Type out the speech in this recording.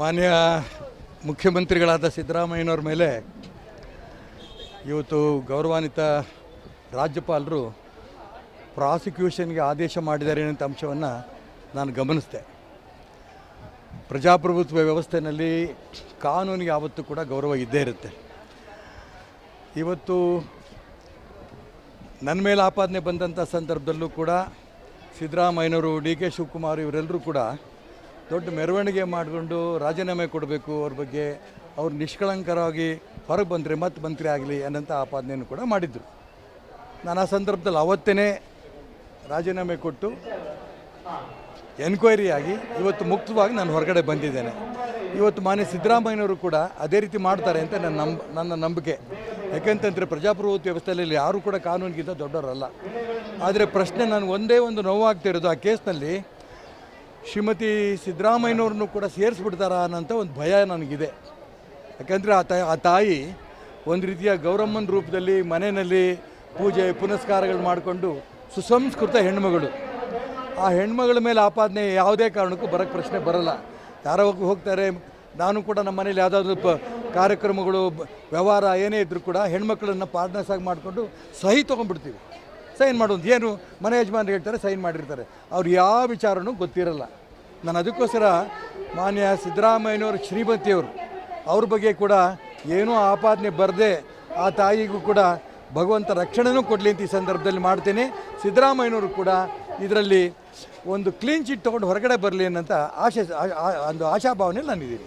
ಮಾನ್ಯ ಮುಖ್ಯಮಂತ್ರಿಗಳಾದ ಸಿದ್ದರಾಮಯ್ಯನವ್ರ ಮೇಲೆ ಇವತ್ತು ಗೌರವಾನ್ವಿತ ರಾಜ್ಯಪಾಲರು ಪ್ರಾಸಿಕ್ಯೂಷನ್ಗೆ ಆದೇಶ ಮಾಡಿದ್ದಾರೆ ಅನ್ನೋ ಅಂಶವನ್ನು ನಾನು ಗಮನಿಸಿದೆ. ಪ್ರಜಾಪ್ರಭುತ್ವ ವ್ಯವಸ್ಥೆಯಲ್ಲಿ ಕಾನೂನಿಗೆ ಯಾವತ್ತೂ ಕೂಡ ಗೌರವ ಇದ್ದೇ ಇರುತ್ತೆ. ಇವತ್ತು ನನ್ನ ಮೇಲೆ ಆಪಾದನೆ ಬಂದಂಥ ಸಂದರ್ಭದಲ್ಲೂ ಕೂಡ ಸಿದ್ದರಾಮಯ್ಯನವರು ಡಿ ಕೆ ಶಿವಕುಮಾರ್ ಇವರೆಲ್ಲರೂ ಕೂಡ ದೊಡ್ಡ ಮೆರವಣಿಗೆ ಮಾಡಿಕೊಂಡು ರಾಜೀನಾಮೆ ಕೊಡಬೇಕು ಅವ್ರ ಬಗ್ಗೆ. ಅವ್ರು ನಿಷ್ಕಳಂಕರವಾಗಿ ಹೊರಗೆ ಬಂದರೆ ಮತ್ತೆ ಮಂತ್ರಿ ಆಗಲಿ ಅನ್ನೋಂಥ ಆಪಾದನೆಯನ್ನು ಕೂಡ ಮಾಡಿದ್ದರು ನಾನು ಆ ಸಂದರ್ಭದಲ್ಲಿ ಅವತ್ತೇ ರಾಜೀನಾಮೆ ಕೊಟ್ಟು ಎನ್ಕ್ವೈರಿ ಆಗಿ ಇವತ್ತು ಮುಕ್ತವಾಗಿ ನಾನು ಹೊರಗಡೆ ಬಂದಿದ್ದೇನೆ. ಇವತ್ತು ಮಾನ್ಯ ಸಿದ್ದರಾಮಯ್ಯನವರು ಕೂಡ ಅದೇ ರೀತಿ ಮಾಡ್ತಾರೆ ಅಂತ ನನ್ನ ನಂಬ, ನನ್ನ ನಂಬಿಕೆ. ಯಾಕೆಂತಂದರೆ ಪ್ರಜಾಪ್ರಭುತ್ವ ವ್ಯವಸ್ಥೆಯಲ್ಲಿ ಯಾರೂ ಕೂಡ ಕಾನೂನಿಗಿಂತ ದೊಡ್ಡವರಲ್ಲ. ಆದರೆ ಪ್ರಶ್ನೆ ನಾನು ಒಂದೇ ಒಂದು ನೋವಾಗ್ತಿರೋದು ಆ ಕೇಸ್ನಲ್ಲಿ ಶ್ರೀಮತಿ ಸಿದ್ದರಾಮಯ್ಯನವ್ರನ್ನು ಕೂಡ ಸೇರಿಸ್ಬಿಡ್ತಾರಾ ಅನ್ನೋಂಥ ಒಂದು ಭಯ ನನಗಿದೆ. ಯಾಕೆಂದರೆ ಆ ತಾಯಿ ಆ ತಾಯಿ ಒಂದು ರೀತಿಯ ಗೌರಮ್ಮನ ರೂಪದಲ್ಲಿ ಮನೆಯಲ್ಲಿ ಪೂಜೆ, ಪುನಸ್ಕಾರಗಳು ಮಾಡಿಕೊಂಡು ಸುಸಂಸ್ಕೃತ ಹೆಣ್ಮಗಳು. ಆ ಹೆಣ್ಮಗಳ ಮೇಲೆ ಆಪಾದನೆ ಯಾವುದೇ ಕಾರಣಕ್ಕೂ ಬರೋಕ್ಕೆ ಪ್ರಶ್ನೆ ಬರಲ್ಲ. ಯಾರೋ ಹೋಗ್- ಹೋಗ್ತಾರೆ, ನಾನು ಕೂಡ ನಮ್ಮ ಮನೇಲಿ ಯಾವುದಾದ್ರು ಪ ಕಾರ್ಯಕ್ರಮಗಳು, ವ್ಯವಹಾರ ಏನೇ ಇದ್ದರೂ ಕೂಡ ಹೆಣ್ಮಕ್ಳನ್ನು ಪಾರ್ಟ್ನರ್ಸ್ ಆಗಿ ಮಾಡಿಕೊಂಡು ಸಹಿ ತೊಗೊಂಡ್ಬಿಡ್ತೀವಿ. ಸೈನ್ ಮಾಡೋದು ಏನು? ಮನೆ ಯಜಮಾನ್ರು ಹೇಳ್ತಾರೆ ಸೈನ್ ಮಾಡಿರ್ತಾರೆ. ಅವ್ರು ಯಾವ ವಿಚಾರನೂ ಗೊತ್ತಿರಲ್ಲ. ನಾನು ಅದಕ್ಕೋಸ್ಕರ ಮಾನ್ಯ ಸಿದ್ದರಾಮಯ್ಯನವರು, ಶ್ರೀಮತಿಯವರು, ಅವ್ರ ಬಗ್ಗೆ ಕೂಡ ಏನೂ ಆಪಾದನೆ ಬರದೆ ಆ ತಾಯಿಗೂ ಕೂಡ ಭಗವಂತ ರಕ್ಷಣೆನೂ ಕೊಡಲಿ ಅಂತ ಈ ಸಂದರ್ಭದಲ್ಲಿ ಮಾಡ್ತೇನೆ. ಸಿದ್ದರಾಮಯ್ಯನವರು ಕೂಡ ಇದರಲ್ಲಿ ಒಂದು ಕ್ಲೀನ್ ಚಿಟ್ ತೊಗೊಂಡು ಹೊರಗಡೆ ಬರಲಿ ಅನ್ನೋಂಥ ಆಶೆ ಒಂದು ಆಶಾಭಾವನೆಯಲ್ಲಿ ನಾನಿದ್ದೀನಿ.